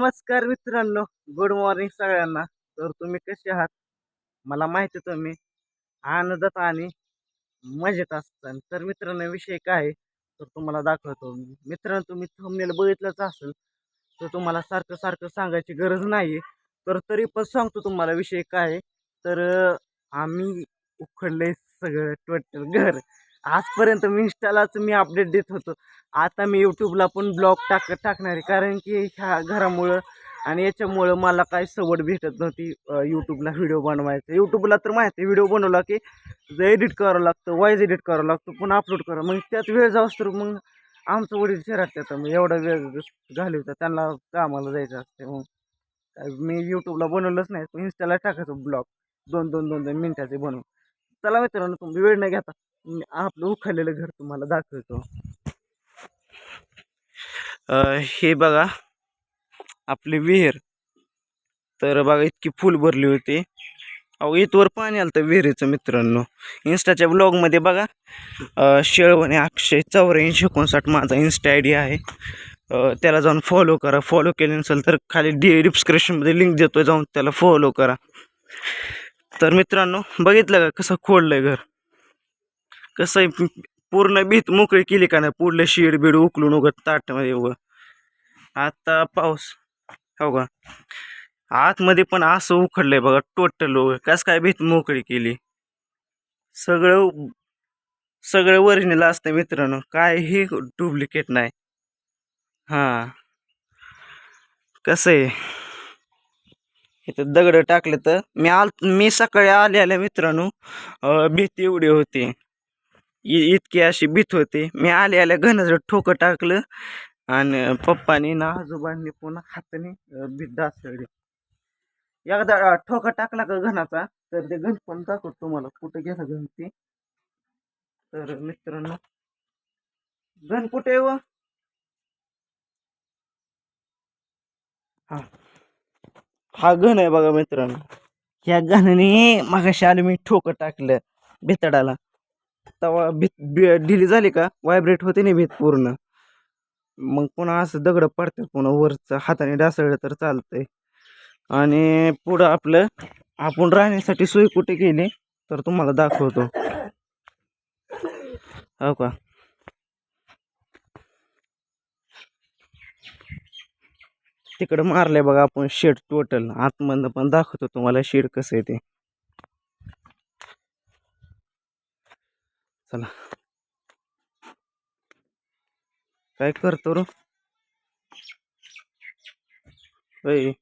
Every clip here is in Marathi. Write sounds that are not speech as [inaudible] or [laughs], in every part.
नमस्कार मित्रांनो. गुड मॉर्निंग सगळ्यांना. तर तुम्ही कसे आहात? मला माहिती तुम्ही आनंदात आणि मजेत असताल तर मित्रांनो विषय काय तर तुम्हाला दाखवतो. मित्रांनो तुम्ही थंबनेल बघितलंच असेल तर तुम्हाला सारखं सारखं सांगायची गरज नाही तर तरी पण सांगतो तुम्हाला विषय काय तर आम्ही उखडले सगळं टोटल घर. आजपर्यंत मी इंस्टालाच मी अपडेट देत होतो. आता मी यूट्यूबला पण ब्लॉग टाक टाकणार आहे. कारण की ह्या घरामुळं आणि याच्यामुळं मला काय सवड भेटत नव्हती यूट्यूबला व्हिडिओ बनवायचं. यूट्यूबला तर माहिती आहे व्हिडिओ बनवला की एडिट करावं लागतं वॉईस एडिट करावं लागतं पुन्हा अपलोड करावं मग त्यात वेळ जाऊस तर मग आमचं वडील शहरात त्यात मग एवढा वेळ घालवता त्यांना कामाला जायचं असते. मग काय मी यूट्यूबला बनवलंच नाही इंस्टाला टाकायचं ब्लॉग दोन दोन दोन दोन मिनटाचे बनवून. चला मित्रांनो तुम्ही वेळ नाही घेता. आपलं उखालेलं घर तुम्हाला दाखवतो. हे बघा आपली विहीर. तर बघा इतकी फुल भरली होती. अहो इथवर पाणी आलं तर विहिरीचं मित्रांनो. इन्स्टाच्या ब्लॉगमध्ये बघा शेळवणे अक्षय चौऱ्याऐंशी एकोणसाठ माझा इन्स्टा आय डी आहे. त्याला जाऊन फॉलो करा. फॉलो केले नसेल तर खाली डी डिस्क्रिप्शनमध्ये लिंक देतो जाऊन त्याला फॉलो करा. तर मित्रांनो बघितलं का कसं खोडलंय घर? कसं आहे पूर्ण भीत मोकळी केली का नाही? पुढलं शीड बीड उकलून उघड ताटमध्ये उगं. आता पाऊस. हो का? आतमध्ये पण असं उखडलंय बघा टोटल कस काय भीत मोकळी केली? सगळं सगळं ओरिजिनल असतं मित्रांनो. काहीही डुप्लिकेट नाही. हां. कसं आहे? इथं दगड टाकले तर मी आल मी सकाळी आले आल्या मित्रांनो भीती एवढी होती. इतकी अशी भीत होती. मी आले आल्या घनाचं ठोकं टाकलं आणि पप्पानी ना आजोबांनी पुन्हा हाताने अं, भीत एकदा ठोका टाकला का घनाचा तर ते घन पण दाखवतो तुम्हाला कुठे गेला घन ते. तर मित्रांनो घन कुठे आहे व? हा. हा घन आहे बघा मित्रांनो. ह्या घनाने मागाशी आले मी ठोकं टाकलं भितडाला. तवा भीत बी- ढिली झाली का व्हायब्रेट होते नाही भीत पूर्ण. मग पुन्हा असं दगड पडतात पुन्हा वरचं हाताने डासळलं तर चालतंय. आणि पुढं आपलं आपण राहण्यासाठी सोय कुठे केली तर तुम्हाला दाखवतो. हो का? तिकडं मारलंय बघा आपण शेड टोटल आतमधनं पण दाखवतो तुम्हाला शेड कसं आहे ते. चला. काय करतो रो? होय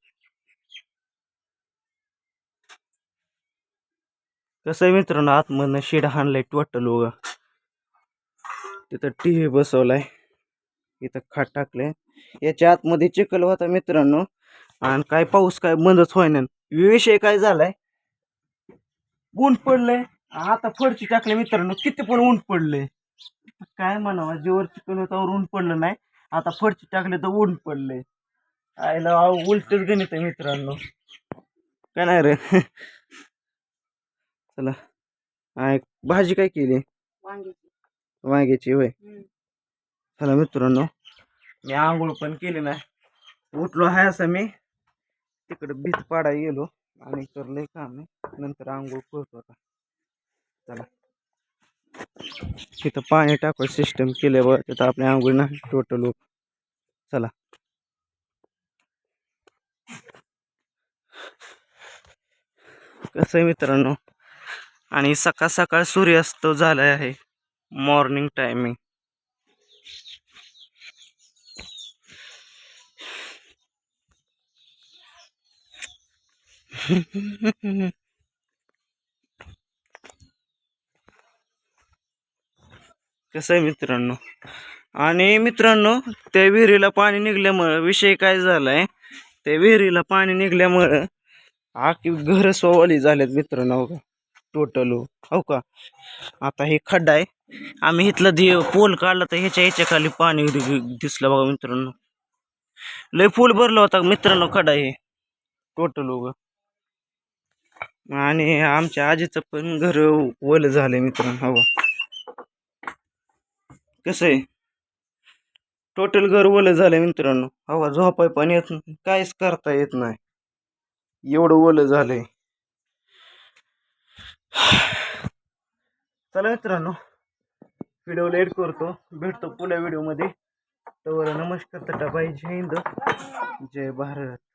कसं आहे मित्रांनो आतमधनं शेड हाणलंय टोटल उगा. तिथं टी व्ही बसवलाय. इथं खाट टाकले याच्या आतमध्ये चिखल होता मित्रांनो. आणि काय पाऊस काय बंदच होईना. विषय काय झालाय? ऊन पडलंय. आता फडची टाकले मित्रांनो किती पण ऊन पडलंय. काय म्हणावं जेवर चिकन होता ऊन पडलं नाही. आता फडची टाकले तर ऊन पडलंय. आयला उलटच गणित आहे मित्रांनो. काय नाही रे. चला. भाजी काय केली? वांग्याची. होय. चला मित्रांनो मी आंघोळ पण केली नाही. उठलो आहे असं मी. तिकडे भीत पाडा गेलो. आणि करलंय काम आहे. नंतर आंघोळ करतो आता. चला. तिथं पाणी टाकायचं सिस्टम केलं बघ तिथं आपल्या आंघोळ नाही टोटल चला. कसं आहे मित्रांनो? आणि सकाळ सकाळ सूर्यास्त झाला आहे. मॉर्निंग टायमिंग [laughs] कसं आहे मित्रांनो? आणि मित्रांनो त्या विहिरीला पाणी निघल्यामुळं विषय काय झालाय? त्या विहिरीला पाणी निघल्यामुळं आखी घरं सोवाली झाल्यात मित्रांनो हो का? टोटल हो का? आता हे खड्डा आहे. आम्ही इथला दे पोल काढला तर ह्याच्या ह्याच्या खाली पाणी दिसलं बघा मित्रांनो. लय फुल भरलं होता मित्रांनो खड्डा हे. टोटल उग. आणि आमच्या आजीचं पण घर ओलं झालं मित्रांनो हो हवा कसं आहे? टोटल घर ओलं झालं मित्रांनो. हवा झोपाय पण येत नाही. काहीच करता येत नाही. एवढं ओलं झालंय. [sighs] चला मित्रांनो. व्हिडिओ लेट करतो. भेटतो पुढल्या व्हिडिओमध्ये तर नमस्कार तटा बाई. जय हिंद. जय भारत.